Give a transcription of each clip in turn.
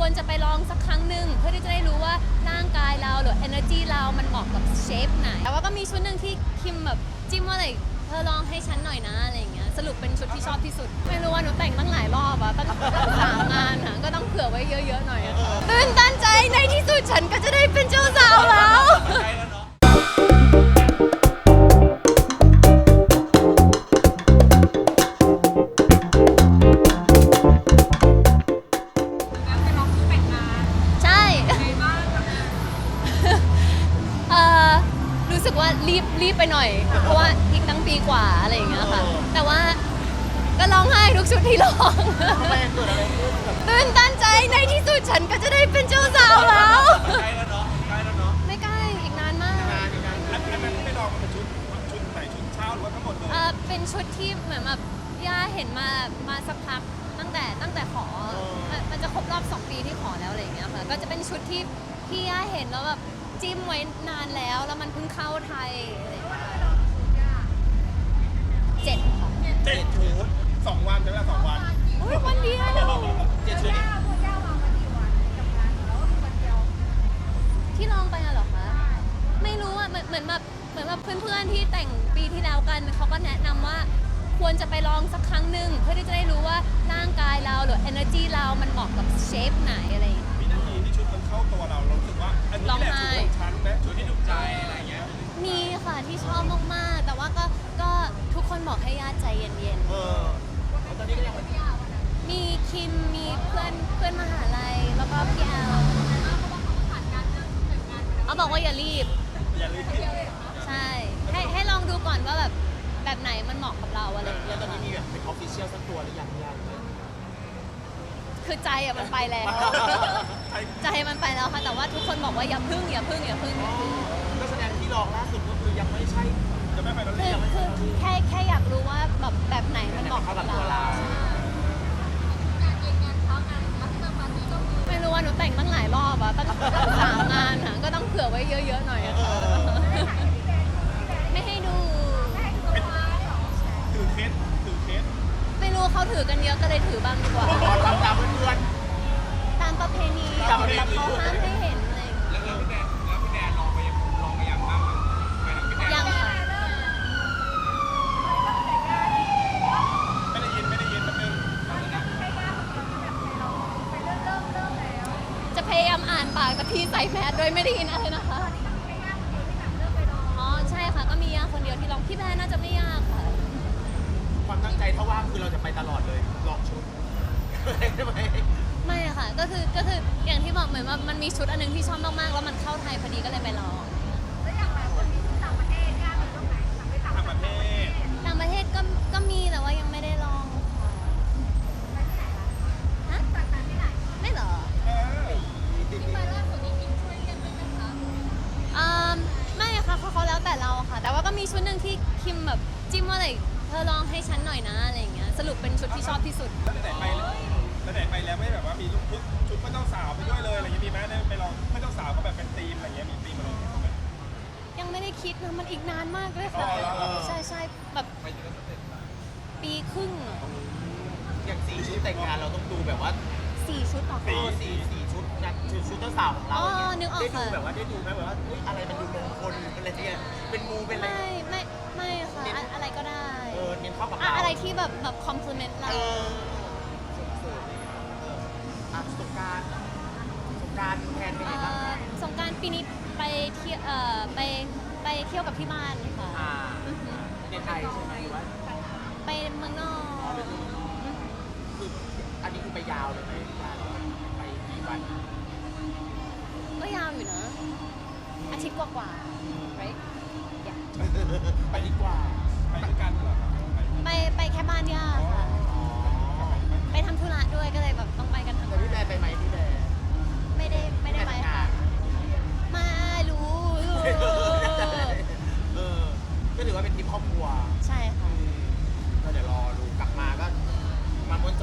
ควรจะไปลองสักครั้งหนึ่งเพื่อที่จะได้รู้ว่าร่างกายเราหรือ energy เรามันเหมาะกับเชฟไหน แต่ว่าก็มีชุดหนึ่งที่คิมแบบจิ้มว่าอะไรเธอลองให้ฉันหน่อยนะอะไรอย่างเงี้ยสรุปเป็นชุดที่ชอบที่สุด ไม่รู้ว่าหนูแต่งตั้งหลายรอบอะตั้งสามงานอะก็ต้องเผื่อไว้เยอะๆหน่อยอะค่ะตื่นตันใจในที่สุดฉันก็จะได้ รีบรีบไปหน่อย เพราะว่าอีกตั้งปีกว่าอะไรอย่างเงี้ยค่ะ แต่ว่าก็ร้องไห้ทุกชุดที่ร้องทำไมเกิดอะไรขึ้นกับตื่นตันใจในที่สุดฉันก็จะได้เป็นเจ้าสาวแล้ว ใกล้แล้วเนาะใกล้แล้วเนาะไม่ใกล้อีกนานมากงานงานอันนั้นที่ไปลองมันเป็นชุดชุดไหนชุดเช้าหรือว่าทั้งหมดเลยเอ่อเป็นชุดที่เหมือนแบบย่าเห็นมามาสักพักตั้งแต่ตั้งแต่ขอมันมันจะครบรอบ2ปีที่ขอแล้วอะไรอย่างเงี้ยค่ะก็จะเป็นชุดที่ที่ย่าเห็นแล้วแบบจิ้มไว้นานแล้วแล้วมันเพิ่งเข้าไทยอะไรอย่าง เงี้ยเจ็ดค่ะเจ็ดชุดสองวันใช่ไหมสองวันอุ๊ยวันเดียวเจ็ดชุดที่ลองไปอะเหรอคะไม่รู้อะเหมือนเหมือนแบบเหมือนแบบเพื่อนๆที่แต่งปีที่แล้วกันเขาก็แนะนำว่าควรจะไปลองสักครั้งหนึ่งเพื่อที่จะได้รู้ว่าร่างกายเราหรือ energy เรามันเหมาะกับเชฟไหนอะไรอย่างเงี้ย ให้ญาติใจเย็นเออตอนนี้ก็ยังไม่ๆ มีคิมมีเพื่อนเพื่อนมหาลัยแล้วก็พี่แอลเขาบอกว่าอย่ารีบ อย่าลืมใช่ ให้ให้ลองดูก่อนว่าแบบแบบไหนมันเหมาะกับเราอะไรอย่างแล้เงี้วยตอนนี้มีแบบเป็นออฟฟิเชียลสักตัวหรือยังยังคือใจอะมันไปแล้ว ใช่ใจมันไปแล้วค่ะ แต่ว่าทุกคนบอกว่าอย่าพึ่งอย่าพึ่งอย่าพึ่งอย่าพึ่งก็แสดงที่ลองล่าสุดก็คือยังไม่ใช่ จะไม่ไปแล้วคือยังไม่คือแค่แค่อยากรู้ว่าแบบแบบไหนมันเหมาะกับเราใช่ไม่รู้ว่าหนูแต่งตั้งหลายรอบอะตั้งสามงานอะก็ต้องเผื่อไว้เยอะๆหน่อยอะค่ะไม่ให้ดู ถือเคสถือเคสไม่รู้เขาถือกันเยอะก็เลยถือบ้างดีกว่าทำตามเพื่อน ตามประเพณีตามประเพณีแต่เขาห้ามให้เห็นอะไรอย่างเลย แล้วพี่แดนแล้วพี่แดนลองไปลองไปยังบ้างไปทางพี่แดน ยังค่ะ ไม่ได้ยินไม่ได้ยินแป๊บนึง จะพยายามอ่านปากแต่พี่ใส่แมสโดยไม่ได้ยินอะไรนะคะอ๋อใช่ค่ะก็มียากคนเดียวที่ร้องพี่แพรน่าจะไม่ยากค่ะ ความตั้งใจถ้าว่างคือเราจะไปตลอดเลยลองชุดใช่ไหมไม่อะค่ะก็คือก็คืออย่างที่บอกเหมือนว่ามันมีชุดอันหนึงที่ชอบมากๆแล้วมันเข้าไทยพอดีก็เลยไปลอง มีชุดหนึ่งที่คิมแบบจิ้มว่าอะไรเธอลองให้ฉันหน่อยนะอะไรอย่างเงี้ยสรุปเป็นชุดที่ชอบที่สุด แล้วไหนไปแล้วแล้วไหนไปแล้วไม่แบบว่ามีลูกชุดชุดเพื่อนเจ้าสาวไปด้วยเลยอะไรอย่างเงี้ยมีไหมได้ไปลองเพื่อนเจ้าสาวก็แบบเป็นธีมอะไรอย่างเงี้ยมีธีมอะไรอย่างเงี้ยไหม ยังไม่ได้คิดนะมันอีกนานมากเลยค่ะอ๋อเหรอใช่ใช่แบบปีครึ่งอะอย่างสี่ชุดแต่งงานเราต้องดูแบบว่าสี่ชุดต่อเอค่ะอสี่สี่ชุดงานชุดชุดเจ้าสาวของเราอ๋อเนี่ยนึกออกได้ดูค่ะ แบบว่าได้ดูไหมแบบว่าเฮ้ยอะไร กรารแทนเป็นไงเอ่บ้างอสงกรารปีนี้ไปเที่ยวเอ่อไปไปเที่ยวกับที่บ้านค่ะอ่าอือฮึในไทยใช่ไหมหรือว่าไปเมืองนอกอ๋อเป็นเมืองนอกคืออันนี้คือไปยาวเลยไหมไปกี่วันก็ยาวอยู่นะอาทิตย์กว่าๆ right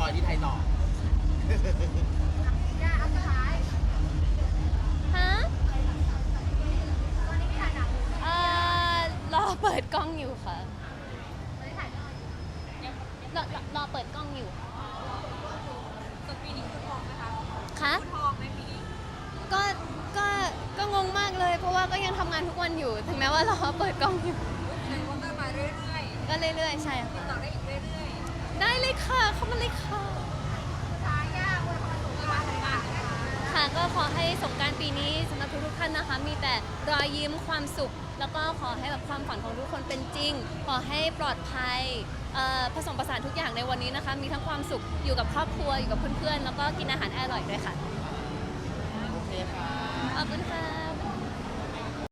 อยที่ไทยต่อ ฮะเอ่อรอเปิดกล้องอยู่ค่ะรอรอรอเปิดกล้องอยู่ตัวปีนี้คุณทองไหมคะคะคุณทองไหมปีนี้ก็ก็ก็งงมากเลย เพราะว่าก็ยังทำงานทุกวันอยู่ ถึงแม้ว่ารอเปิดกล้องอยู่ก็มาเรื่อยก็เรื่อยๆใช่ค่ะ ได้เลยค่ะ เข้ามาเลยค่ะ ค่ะก็ขอให้สงกรารปีนี้สำหรับทุกๆท่านนะคะ มีแต่รอยยิ้มความสุข แล้วก็ขอให้แบบความฝันของทุกคนเป็นจริง ขอให้ปลอดภัยเอ่อผสมผสานทุกอย่างในวันนี้นะคะ มีทั้งความสุขอยู่กับครอบครัวอยู่กับเพื่อนๆ แล้วก็กินอาหารอร่อยด้วยค่ะ โอเคค่ะ ขอบคุณค่ะ